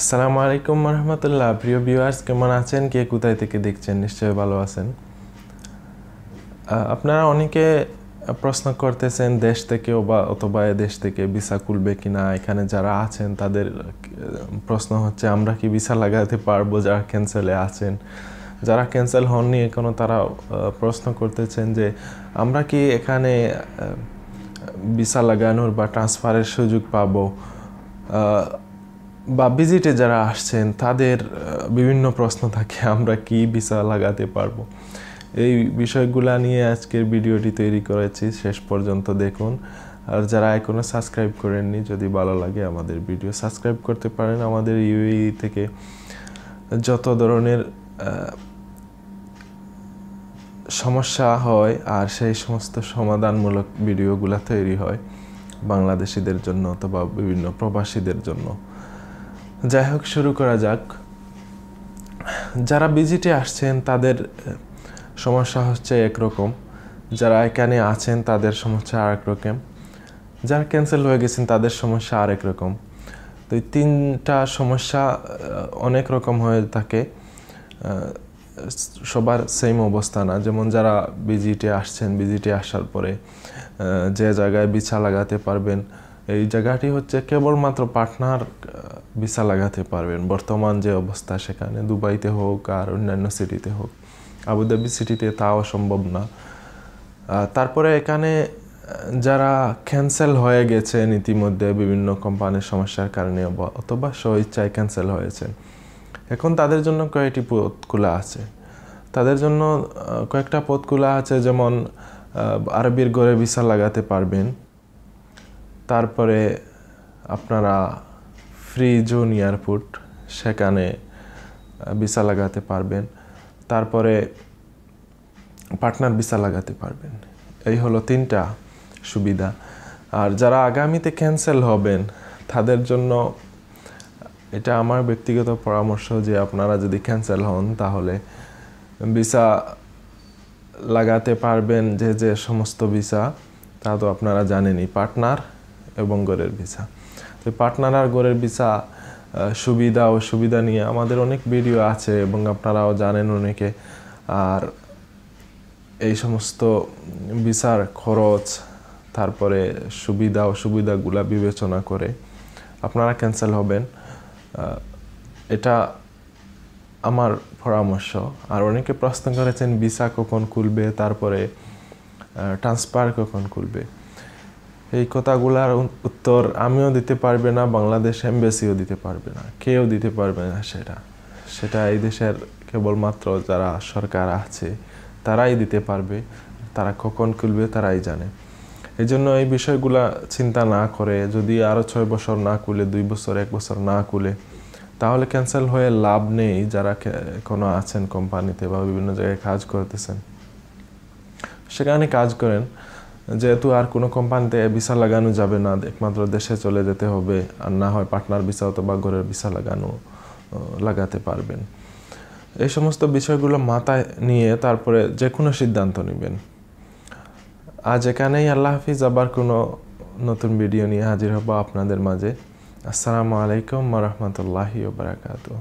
আসসালামু আলাইকুম রহমতুল্লাহ প্রিয় ভিউয়ার্স কেমন আছেন? কে কোথায় থেকে দেখছেন? নিশ্চয়ই ভালো আছেন। আপনারা অনেকে প্রশ্ন করতেছেন, দেশ থেকে বা অথবা দেশ থেকে ভিসা খুলবে কিনা, এখানে যারা আছেন তাদের প্রশ্ন হচ্ছে, আমরা কি ভিসা লাগাতে পারব যারা ক্যান্সেলে আছেন? যারা ক্যান্সেল হননি এখনও তারা প্রশ্ন করতেছেন যে, আমরা কি এখানে ভিসা লাগানোর বা ট্রান্সফারের সুযোগ পাবো? বা ভিজিটে যারা আসছেন, তাদের বিভিন্ন প্রশ্ন থাকে, আমরা কি ভিসা লাগাতে পারব? এই বিষয়গুলা নিয়ে আজকের ভিডিওটি তৈরি করেছি, শেষ পর্যন্ত দেখুন। আর যারা এখনও সাবস্ক্রাইব করেননি, যদি ভালো লাগে আমাদের ভিডিও সাবস্ক্রাইব করতে পারেন। আমাদের ইউই থেকে যত ধরনের সমস্যা হয়, আর সেই সমস্ত সমাধানমূলক ভিডিওগুলো তৈরি হয়, বাংলাদেশিদের জন্য অথবা বিভিন্ন প্রবাসীদের জন্য। যাই হোক, শুরু করা যাক। যারা ভিজিটে আসছেন, তাদের সমস্যা হচ্ছে একরকম। যারা এখানে আছেন, তাদের সমস্যা আরেক রকম। যারা ক্যান্সেল হয়ে গেছেন, তাদের সমস্যা আরেক রকম। তো এই তিনটা সমস্যা অনেক রকম হয়ে থাকে। সবার সেম অবস্থা না। যেমন যারা ভিজিটে আসছেন ভিজিটে আসার পরে যে জায়গায় বিছা লাগাতে পারবেন এই জায়গাটি হচ্ছে কেবলমাত্র পার্টনার ভিসা লাগাতে পারবেন। বর্তমান যে অবস্থা সেখানে দুবাইতে হোক আর অন্যান্য সিটিতে হোক, আবুধাবি সিটিতে তাও সম্ভব না। তারপরে এখানে যারা ক্যান্সেল হয়ে গেছেন ইতিমধ্যে বিভিন্ন কোম্পানির সমস্যার কারণে অথবা স্বইচ্ছায় ক্যান্সেল হয়েছে এখন তাদের জন্য কয়েকটি পথ খোলা আছে। তাদের জন্য কয়েকটা পথ খোলা আছে যেমন আরবির গড়ে ভিসা লাগাতে পারবেন। তারপরে আপনারা ফ্রি জোন এয়ারপোর্ট, সেখানে ভিসা লাগাতে পারবেন। তারপরে পার্টনার ভিসা লাগাতে পারবেন। এই হলো তিনটা সুবিধা। আর যারা আগামীতে ক্যান্সেল হবেন, তাদের জন্য এটা আমার ব্যক্তিগত পরামর্শ যে আপনারা যদি ক্যান্সেল হন, তাহলে ভিসা লাগাতে পারবেন যে যে সমস্ত ভিসা, তা তো আপনারা জানেনই। পার্টনার এবং গড়ের ভিসা। তো পার্টনার আর গড়ের ভিসা সুবিধা ও সুবিধা নিয়ে আমাদের অনেক ভিডিও আছে এবং আপনারাও জানেন অনেকে। আর এই সমস্ত ভিসার খরচ, তারপরে সুবিধা ও সুবিধাগুলা বিবেচনা করে আপনারা ক্যান্সেল হবেন। এটা আমার পরামর্শ। আর অনেকে প্রশ্ন করেছেন, ভিসা কখন খুলবে? তারপরে ট্রান্সফার কখন খুলবে? এই কথাগুলার উত্তর আমিও দিতে পারবে না, বাংলাদেশ এমবেসিও দিতে পারবে না। কেউ দিতে পারবে না সেটা। সেটা এই দেশের কেবলমাত্র যারা সরকার আছে, তারাই দিতে পারবে। তারা কখন খুলবে তারাই জানে। এই জন্য এই বিষয়গুলা চিন্তা না করে, যদি আরও ছয় বছর না খুলে, দুই বছর, এক বছর না খুলে, তাহলে ক্যান্সেল হয়ে লাভ নেই যারা কোনো আছেন কোম্পানিতে বা বিভিন্ন জায়গায় কাজ করতেছেন। সেখানে কাজ করেন। যেহেতু আর কোনো কোম্পানিতে ভিসা লাগানো যাবে না, একমাত্র দেশে চলে যেতে হবে, আর না হয় পার্টনার ভিসা অথবা ঘরের ভিসা লাগানো লাগাতে পারবেন। এই সমস্ত বিষয়গুলো মাথায় নিয়ে তারপরে যে কোনো সিদ্ধান্ত নেবেন। আজ এখানেই, আল্লাহ হাফিজ, আবার কোনো নতুন ভিডিও নিয়ে হাজির হব আপনাদের মাঝে। আসসালামু আলাইকুম রহমতুল্লাহি বারাকাতুহ।